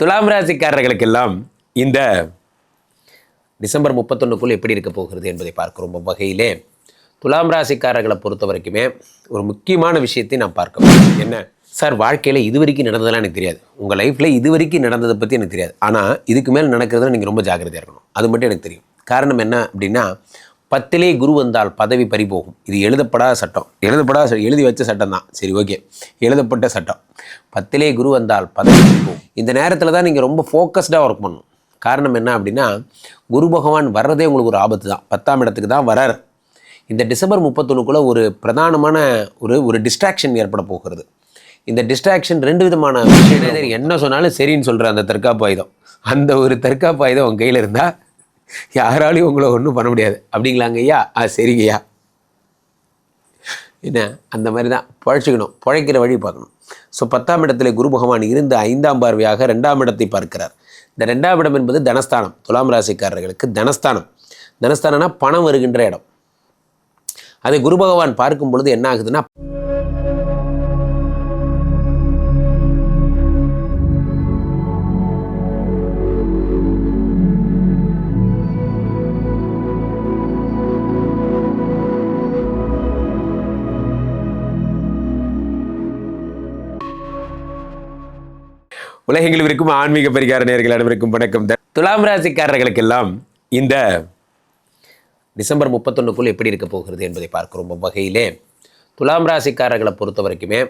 துலாம் ராசிக்காரர்களுக்கெல்லாம் இந்த டிசம்பர் முப்பத்தொன்னுக்குள் எப்படி இருக்க போகிறது என்பதை பார்க்கிறோம். வகையிலே துலாம் ராசிக்காரர்களை பொறுத்த வரைக்குமே ஒரு முக்கியமான விஷயத்தை நான் பார்க்க என்ன? சார் வாழ்க்கையில் இது வரைக்கும் நடந்ததெல்லாம் எனக்கு தெரியாது. உங்கள் லைஃப்பில் இது வரைக்கும் நடந்ததை பற்றி எனக்கு தெரியாது. ஆனால் இதுக்கு மேலே நடக்கிறதுல நீங்கள் ரொம்ப ஜாக்கிரதையாக இருக்கணும். அது மட்டும் எனக்கு தெரியும். காரணம் என்ன அப்படின்னா பத்திலே குரு வந்தால் பதவி பறிபோகும். இது எழுதப்படாத சட்டம். எழுதப்படாத எழுதி வச்ச சட்டம் தான் சரி ஓகே. எழுதப்பட்ட சட்டம். பத்திலே குரு வந்தால் பதவி பறிபோகும். இந்த நேரத்தில் தான் நீங்கள் ரொம்ப ஃபோக்கஸ்டாக ஒர்க் பண்ணணும். காரணம் என்ன அப்படின்னா குரு பகவான் வர்றதே உங்களுக்கு ஒரு ஆபத்து தான் பத்தாம் இடத்துக்கு தான் வரார். இந்த டிசம்பர் முப்பத்தொன்னுக்குள்ளே ஒரு பிரதானமான ஒரு ஒரு டிஸ்ட்ராக்ஷன் ஏற்பட போகிறது. இந்த டிஸ்ட்ராக்ஷன் ரெண்டு விதமான விஷயம் என்ன சொன்னாலும் சரின்னு சொல்கிற அந்த தற்காப்பு ஆயுதம். அந்த ஒரு தற்காப்பு ஆயுதம் உங்கள் கையில் இருந்தால் யாராலையும் உங்களை ஒன்றும் பண்ண முடியாது. அப்படிங்களாங்க ஐயா? ஆ சரிங்கய்யா என்ன அந்த மாதிரி தான் பழச்சிக்கணும். பழைக்கிற வழி பார்க்கணும். ஸோ பத்தாம் இடத்துல குரு பகவான் இருந்து ஐந்தாம் பார்வையாக ரெண்டாம் இடத்தை பார்க்கிறார். இந்த ரெண்டாம் இடம் என்பது தனஸ்தானம். துலாம் ராசிக்காரர்களுக்கு தனஸ்தானம். தனஸ்தானம்னா பணம் வருகின்ற இடம். அதை குரு பகவான் பார்க்கும் பொழுது என்ன ஆகுதுன்னா உலகெங்கில் இருக்கும் ஆன்மீக பரிகார நேர்கள் அனைவருக்கும் வணக்கம். துலாம் ராசிக்காரர்களுக்கெல்லாம் இந்த டிசம்பர் முப்பத்தொன்னுக்குள் எப்படி இருக்க போகிறது என்பதை பார்க்கிறோம். வகையிலே துலாம் ராசிக்காரர்களை பொறுத்த வரைக்குமே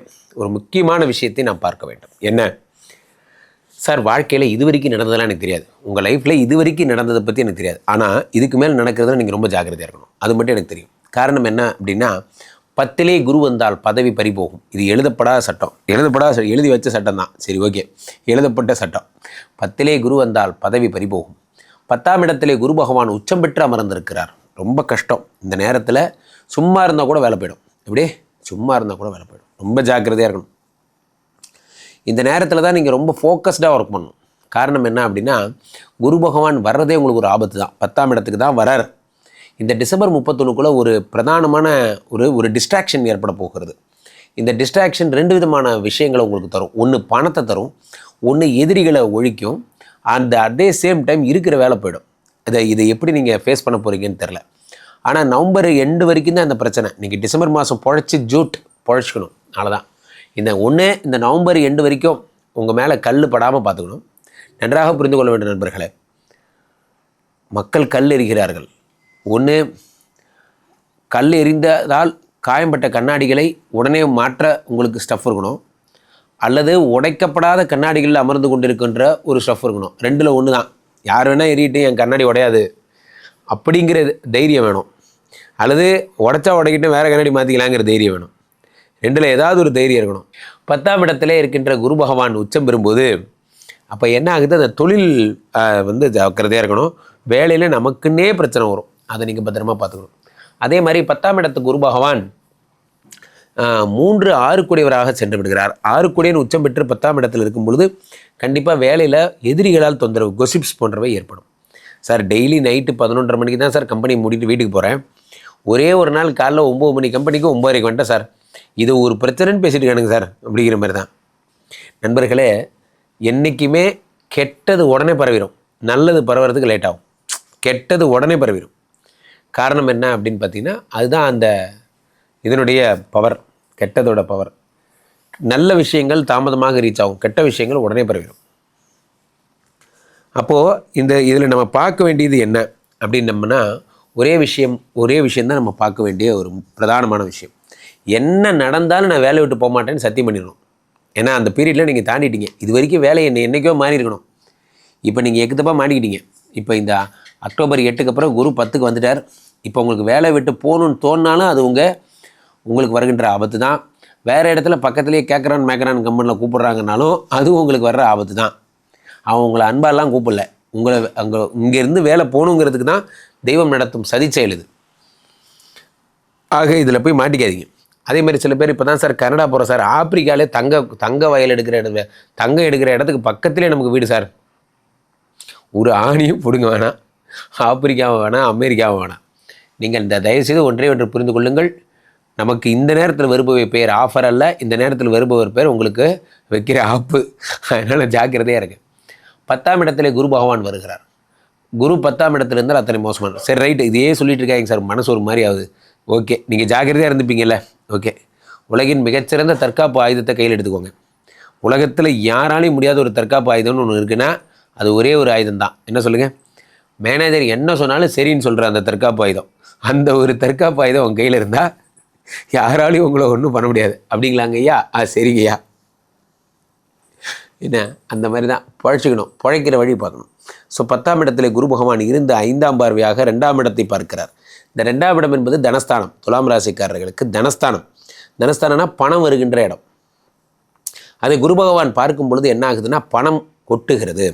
ஒரு முக்கியமான விஷயத்தை நாம் பார்க்க வேண்டும். என்ன? சார் வாழ்க்கையில் இது வரைக்கும் நடந்ததெல்லாம் எனக்கு தெரியாது. உங்கள் லைஃப்பில் இது வரைக்கும் நடந்ததை பற்றி எனக்கு தெரியாது. ஆனால் இதுக்கு மேல் நடக்கிறதுல நீங்கள் ரொம்ப ஜாக்கிரதையாக இருக்கணும். அது மட்டும் எனக்கு தெரியும். காரணம் என்ன அப்படின்னா பத்திலே குரு வந்தால் பதவி பறிபோகும். இது எழுதப்படாத சட்டம். எழுதப்படாத எழுதி வச்ச சட்டம் தான் சரி ஓகே. எழுதப்பட்ட சட்டம். பத்திலே குரு வந்தால் பதவி பறிபோகும். பத்தாம் இடத்திலே குரு பகவான் உச்சம் பெற்று அமர்ந்திருக்கிறார். ரொம்ப கஷ்டம். இந்த நேரத்தில் சும்மா இருந்தால் கூட வேலை போயிடும். அப்படியே சும்மா இருந்தால் கூட வேலை போயிடும். ரொம்ப ஜாக்கிரதையாக இருக்கணும். இந்த நேரத்தில் தான் நீங்கள் ரொம்ப ஃபோக்கஸ்டாக ஒர்க் பண்ணணும். காரணம் என்ன அப்படின்னா குரு பகவான் வர்றதே உங்களுக்கு ஒரு ஆபத்து தான் பத்தாம் இடத்துக்கு தான் வரார். இந்த டிசம்பர் முப்பத்தொன்னுக்குள்ளே ஒரு பிரதானமான ஒரு ஒரு டிஸ்ட்ராக்ஷன் ஏற்பட போகிறது. இந்த டிஸ்ட்ராக்ஷன் ரெண்டு விதமான விஷயங்களை உங்களுக்கு தரும். ஒன்று பணத்தை தரும் ஒன்று எதிரிகளை ஒழிக்கும் அந்த அதே சேம் டைம் இருக்கிற வேலை போயிடும். இதை இதை எப்படி நீங்கள் ஃபேஸ் பண்ண போகிறீங்கன்னு தெரில ஆனால் நவம்பர் எண்டு வரைக்கும் தான் அந்த பிரச்சனை. நீங்கள் டிசம்பர் மாதம் பொழைச்சி ஜூட் பொழைச்சிக்கணும். அவ்வளோதான் இந்த ஒன்று இந்த நவம்பர் எண்டு வரைக்கும் உங்கள் மேலே கல் படாமல் பார்த்துக்கணும். நன்றாக புரிந்து கொள்ள வேண்டும் நண்பர்களே. மக்கள் கல் எறிகிறார்கள் ஒன்று கல் எரிந்ததால் காயம்பட்ட கண்ணாடிகளை உடனே மாற்ற உங்களுக்கு ஸ்டஃப் இருக்கணும். அல்லது உடைக்கப்படாத கண்ணாடிகளில் அமர்ந்து கொண்டிருக்கின்ற ஒரு ஸ்டஃப் இருக்கணும். ரெண்டில் ஒன்று தான் யார் வேணால் எரியிட்டு என் கண்ணாடி உடையாது. அப்படிங்கிற தைரியம் வேணும். அல்லது உடைச்சா உடைக்கிட்டு வேறு கண்ணாடி மாற்றிக்கலாங்கிற தைரியம் வேணும். ரெண்டில் ஏதாவது ஒரு தைரியம் இருக்கணும். பத்தாம் இடத்துல இருக்கின்ற குரு பகவான் உச்சம் பெறும்போது அப்போ என்ன ஆகுது? அந்த தொழில் வந்து ஜாக்கிரதையாக இருக்கணும். வேலையில் நமக்குன்னே பிரச்சனை வரும். அதை நீங்கள் பத்திரமா பார்த்துக்கணும். அதே மாதிரி பத்தாம் இடத்து குரு பகவான் மூன்று ஆறு கூடியவராக சென்று விடுகிறார். ஆறு கூடியன் உச்சம் பெற்று பத்தாம் இடத்தில் இருக்கும் பொழுது கண்டிப்பாக வேலையில் எதிரிகளால் தொந்தரவு கொசிப்ஸ் போன்றவை ஏற்படும். சார் டெய்லி நைட்டு பதினொன்றரை மணிக்கு தான் சார் கம்பெனி மூடிட்டு வீட்டுக்கு போகிறேன் ஒரே ஒரு நாள் காலைல ஒம்பது மணி கம்பெனிக்கு ஒம்பதரைக்கு வந்துட்டேன் சார். இது ஒரு பிரச்சனைன்னு பேசிட்டு இருக்கானுங்க சார் அப்படிங்கிற மாதிரி தான். நண்பர்களே என்றைக்குமே கெட்டது உடனே பரவிடும் நல்லது பரவுறதுக்கு லேட் ஆகும். கெட்டது உடனே பரவிடும் காரணம் என்ன அப்படின்னு பார்த்தீங்கன்னா அதுதான் அந்த இதனுடைய பவர் கெட்டதோட பவர் நல்ல விஷயங்கள் தாமதமாக ரீச் ஆகும். கெட்ட விஷயங்கள் உடனே பரவிடும். அப்போது இந்த இதில் நம்ம பார்க்க வேண்டியது என்ன அப்படின்னம்னா ஒரே விஷயம் ஒரே விஷயந்தான் நம்ம பார்க்க வேண்டிய ஒரு பிரதானமான விஷயம். என்ன நடந்தாலும் நான் வேலையை விட்டு போக மாட்டேன்னு சத்தியம் பண்ணிடணும். ஏன்னா அந்த பீரியடில் நீங்கள் தாண்டிட்டீங்க. இது வரைக்கும் வேலை என்ன என்றைக்கோ மாறி இருக்கணும். இப்போ நீங்கள் எக்குத்தப்பா மாட்டிக்கிட்டீங்க. இப்போ இந்த அக்டோபர் எட்டுக்கு அப்புறம் குரு பத்துக்கு வந்துட்டார். இப்போ உங்களுக்கு வேலை விட்டு போகணுன்னு தோணுனாலும் அது உங்கள் உங்களுக்கு வருகின்ற ஆபத்து தான். வேறு இடத்துல பக்கத்துலேயே கேட்குறான் மேக்கிறான் கம்பெனியில் கூப்பிட்றாங்கனாலும் அதுவும் உங்களுக்கு வர்ற ஆபத்து தான். அவன் உங்களை அன்பாலாம் கூப்பிடல. உங்களை அங்கே இங்கேருந்து வேலை போகணுங்கிறதுக்கு தான் தெய்வம் நடத்தும் சதி செயல் இது. ஆக இதில் போய் மாட்டிக்காதீங்க. அதே மாதிரி சில பேர் இப்போ தான் சார் கனடா போகிறோம் சார். ஆப்பிரிக்காலே தங்க தங்க வயல் எடுக்கிற இடம் தங்கம் எடுக்கிற இடத்துக்கு பக்கத்துலேயே நமக்கு வீடு சார். ஒரு ஆணியும் பிடுங்க வேணாம். ஆப்பிரிக்காவும் வேணாம் அமெரிக்காவும் வேணாம். நீங்கள் இந்த தயவுசெய்து ஒன்றே ஒன்று புரிந்து கொள்ளுங்கள். நமக்கு இந்த நேரத்தில் வருபவை பேர் ஆஃபர் அல்ல இந்த நேரத்தில் வருபவர் பேர் உங்களுக்கு வைக்கிற ஆப்பு அதனால் ஜாக்கிரதையாக இருக்கு பத்தாம் இடத்துல குரு பகவான் வருகிறார். குரு பத்தாம் இடத்துல இருந்தால் அத்தனை மோசமான. சரி ரைட்டு இதையே சொல்லிட்டு இருக்காங்க சார் மனசு ஒரு மாதிரி ஆகுது. ஓகே நீங்கள் ஜாக்கிரதையாக இருந்துப்பீங்கல்ல. ஓகே உலகின் மிகச்சிறந்த தற்காப்பு ஆயுதத்தை கையில் எடுத்துக்கோங்க. உலகத்தில் யாராலையும் முடியாத ஒரு தற்காப்பு ஆயுதம்னு ஒன்று இருக்குன்னா அது ஒரே ஒரு ஆயுதம் தான் என்ன சொல்லுங்கள் மேனேஜர் என்ன சொன்னாலும் சரின்னு சொல்கிற அந்த தற்காப்பு ஆயுதம் அந்த ஒரு தற்காப்பு ஆயுதம் உங்கள் கையில் இருந்தால் யாராலையும் உங்களை ஒன்றும் பண்ண முடியாது. அப்படிங்களாங்க ஐயா? ஆ சரிங்கய்யா என்ன? அந்த மாதிரி தான் பழச்சிக்கணும். பழைக்கிற வழி பார்க்கணும். ஸோ பத்தாம் இடத்துல குரு பகவான் இருந்து ஐந்தாம் பார்வையாக ரெண்டாம் இடத்தை பார்க்கிறார். இந்த ரெண்டாம் இடம் என்பது தனஸ்தானம். துலாம் ராசிக்காரர்களுக்கு தனஸ்தானம். தனஸ்தானம்னா பணம் வருகின்ற இடம். அதை குரு பகவான் பார்க்கும் பொழுது என்ன ஆகுதுன்னா பணம் கொட்டுகிறது.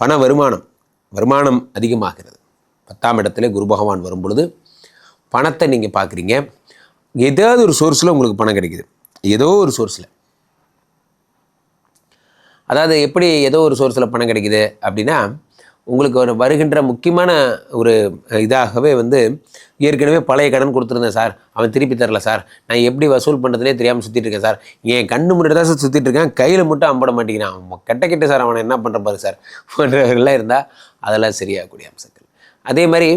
பண வருமானம். வருமானம் அதிகமாகிறது. பத்தாம் இடத்துல குரு பகவான் வரும் பொழுது பணத்தை நீங்கள் பார்க்குறீங்க ஏதாவது ஒரு சோர்ஸில் உங்களுக்கு பணம் கிடைக்குது. ஏதோ ஒரு சோர்ஸில் அதாவது எப்படி ஏதோ ஒரு சோர்ஸில் பணம் கிடைக்குது அப்படின்னா உங்களுக்கு ஒரு வருகின்ற முக்கியமான ஒரு இதாகவே வந்து ஏற்கனவே பழைய கடன் கொடுத்துருந்தேன் சார். அவன் திருப்பி தரல சார். நான் எப்படி வசூல் பண்ணுறதுனே தெரியாமல் சுற்றிட்டு இருக்கேன் சார். என் கண்ணு முன்னாடி தான் சார் சுற்றிட்டு இருக்கேன். கையில் மட்டும் அம்பட மாட்டேங்கிறான். அவன் கெட்ட கெட்ட சார் அவனை என்ன பண்ணுற பாரு சார். போன்றவர்கள்லாம் இருந்தால் அதெல்லாம் சரியாகக்கூடிய அம்சங்கள். அதே மாதிரி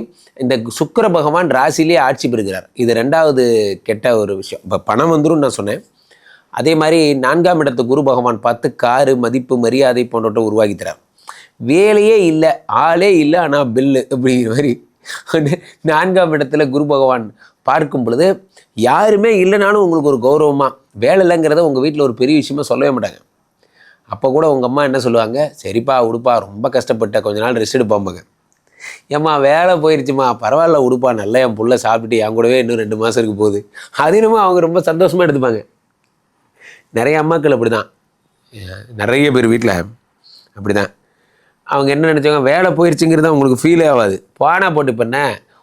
இந்த சுக்கிர பகவான் ராசிலேயே ஆட்சி பெறுகிறார் இது ரெண்டாவது கெட்ட ஒரு விஷயம். இப்போ பணம் வந்துடும் நான் சொன்னேன். அதே மாதிரி நான்காம் இடத்து குரு பகவான் பார்த்து காரு மதிப்பு மரியாதை போன்றவற்றை உருவாக்கி தரார். வேலையே இல்லை ஆளே இல்லை ஆனால் பில்லு அப்படிங்கிற மாதிரி. நான்காம் இடத்துல குரு பகவான் பார்க்கும் பொழுது யாருமே இல்லைனாலும் உங்களுக்கு ஒரு கௌரவமாக வேலை இல்லைங்கிறத உங்கள் வீட்டில் ஒரு பெரிய விஷயமா சொல்லவே மாட்டாங்க. அப்போ கூட உங்கள் அம்மா என்ன சொல்லுவாங்க? சரிப்பா உடுப்பா ரொம்ப கஷ்டப்பட்ட கொஞ்ச நாள் ரெஸ்ட் எடுப்பாம்பாங்க ஏம்மா வேலை போயிடுச்சுமா பரவாயில்ல உடுப்பா நல்லா என் புள்ள சாப்பிட்டுட்டு என் கூடவே இன்னும் ரெண்டு மாதம் இருக்கு போகுது. அதினமாக அவங்க ரொம்ப சந்தோஷமாக எடுத்துப்பாங்க. நிறைய அம்மாக்கள் அப்படி தான் நிறைய பேர் வீட்டில் அப்படி தான் அவங்க என்ன நினச்சாங்க? வேலை போயிடுச்சுங்கிறது அவங்களுக்கு ஃபீலே ஆகாது. பானா போட்டு பண்ண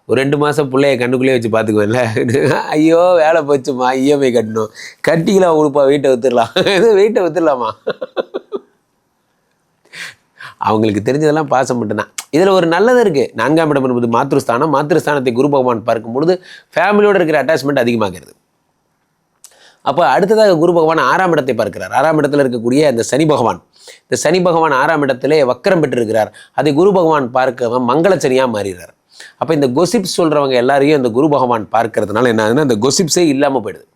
ஒரு ரெண்டு மாதம் பிள்ளைய கண்ணுக்குள்ளேயே வச்சு பார்த்துக்குவேன்ல. ஐயோ வேலை போச்சுமா? இஎம்ஐ கட்டணும். கட்டிக்கலாம் உடுப்பா வீட்டை வித்துடலாம். இது வீட்டை வித்துடலாமா? அவங்களுக்கு தெரிஞ்சதெல்லாம் பாசம் மட்டும்தான். இதில் ஒரு நல்லது இருக்குது நான்காம் இடம் என்பது மாத்திருஸ்தானம் மாத்திருஸ்தானத்தை குரு பகவான் பார்க்கும் பொழுது ஃபேமிலியோடு இருக்கிற அட்டாச்மெண்ட் அதிகமாகிறது. அப்போ அடுத்ததாக குரு பகவான் ஆறாம் இடத்தை பார்க்கிறார். ஆறாம் இடத்துல இருக்கக்கூடிய அந்த சனி பகவான். இந்த சனி பகவான் ஆறாம் இடத்திலே வக்கரம் பெற்றிருக்கிறார். அதை குரு பகவான் பார்க்க மங்களச்சனியாக மாறிடுறார் அப்போ இந்த கொசிப்ஸ் சொல்கிறவங்க எல்லாரையும் இந்த குரு பகவான் பார்க்கறதுனால என்ன ஆகுதுன்னா இந்த கொசிப்ஸே இல்லாமல் போயிடுது.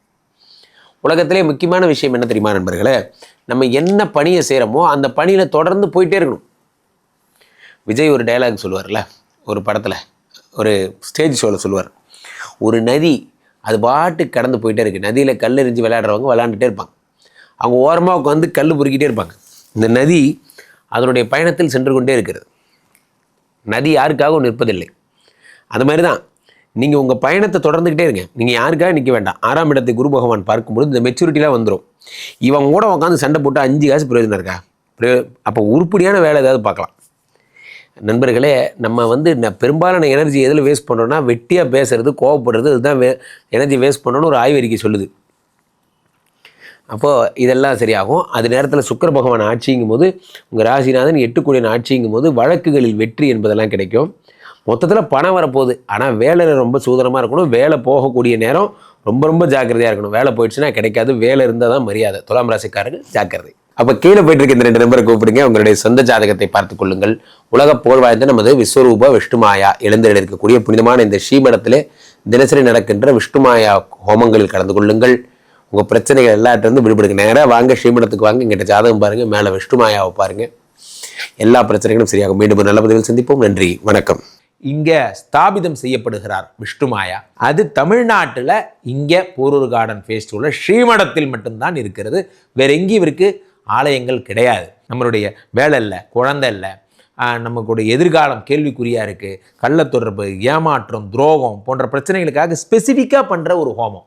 உலகத்திலே முக்கியமான விஷயம் என்ன தெரியுமா நண்பர்களே? நம்ம என்ன பணியை செய்கிறோமோ அந்த பணியில் தொடர்ந்து போயிட்டே இருக்கணும். விஜய் ஒரு டைலாக் சொல்லுவார்ல ஒரு படத்தில் ஒரு ஸ்டேஜ் ஷோவில் சொல்லுவார். ஒரு நதி அது பாட்டு கடந்து போயிட்டே இருக்குது நதியில் கல் எரிஞ்சு விளையாடுறவங்க விளையாண்டுட்டே இருப்பாங்க. அவங்க ஓரமாக உட்காந்து கல் பொறுக்கிட்டே இருப்பாங்க. இந்த நதி அதனுடைய பயணத்தில் சென்று கொண்டே இருக்கிறது. நதி யாருக்காகவும் நிற்பதில்லை. அது மாதிரி தான் நீங்கள் உங்கள் பயணத்தை தொடர்ந்துக்கிட்டே இருங்க. நீங்கள் யாருக்காக நிற்க வேண்டாம். ஆறாம் இடத்தை குரு பகவான் பார்க்கும்போது இந்த மெச்சூரிட்டிலாம் வந்துடும் இவன் கூட உட்காந்து சண்டை போட்டு அஞ்சு காசு பிரயோஜனம் இருக்கா? பிரயோ அப்போ உருப்படியான வேலை ஏதாவது பார்க்கலாம். நண்பர்களே நம்ம வந்து நான் பெரும்பாலான எனர்ஜி எதில் வேஸ்ட் பண்ணுறோன்னா வெட்டியாக பேசுகிறது கோவப்படுறது இதுதான் வே எனர்ஜி வேஸ்ட் பண்ணணும்னு ஒரு ஆய்வறிக்கை சொல்லுது. அப்போது இதெல்லாம் சரியாகும். அது நேரத்தில் சுக்கர பகவான் ஆட்சிங்கும் போது உங்கள் ராசிநாதன் எட்டுக்குடியன் ஆட்சிங்கும் போது வழக்குகளில் வெற்றி என்பதெல்லாம் கிடைக்கும். மொத்தத்தில் பணம் வரப்போகுது. ஆனால் வேலை ரொம்ப சூதனமாக இருக்கணும். வேலை போகக்கூடிய நேரம் ரொம்ப ரொம்ப ஜாக்கிரதையாக இருக்கணும். வேலை போயிடுச்சுன்னா கிடைக்காது. வேலை இருந்தால் தான் மரியாதை. துலாம் ராசிக்காரர்கள் ஜாக்கிரதை. அப்போ கீழே போயிட்டு இருக்க இந்த ரெண்டு நம்பரை கூப்பிடுங்க. உங்களுடைய சொந்த ஜாதகத்தை பார்த்து கொள்ளுங்கள். உலக புகழ் வாய்ந்த நமது விஸ்வரூப விஷ்ணுமாயா எழுந்தரில் இருக்கக்கூடிய புனிதமான இந்த ஸ்ரீமடத்திலே தினசரி நடக்கின்ற விஷ்ணுமாயா ஹோமங்களில் கலந்து கொள்ளுங்கள். உங்கள் பிரச்சனைகள் எல்லாத்திலிருந்து விடுபடுங்க. நேராக வாங்க ஸ்ரீமடத்துக்கு வாங்க எங்கிட்ட ஜாதகம் பாருங்கள் மேலே விஷ்ணுமாயாவை பாருங்கள் எல்லா பிரச்சனைகளும் சரியாகும். மீண்டும் ஒரு நல்ல பதிவில் சந்திப்போம். நன்றி வணக்கம். இங்கே ஸ்தாபிதம் செய்யப்படுகிறார் விஷ்ணுமாயா. அது தமிழ்நாட்டில் இங்கே போரூர் கார்டன் ஃபேஸ்டிவலில் ஸ்ரீமடத்தில் மட்டும்தான் இருக்கிறது. வேற எங்கேயும் இவருக்கு ஆலயங்கள் கிடையாது. நம்மளுடைய வேலை இல்லை குழந்தை இல்லை. நமக்குடைய எதிர்காலம் கேள்விக்குறியாக இருக்குது கள்ளத்தொடர்பு ஏமாற்றம் துரோகம் போன்ற பிரச்சனைகளுக்காக ஸ்பெசிஃபிக்காக பண்ணுற ஒரு ஹோமம்.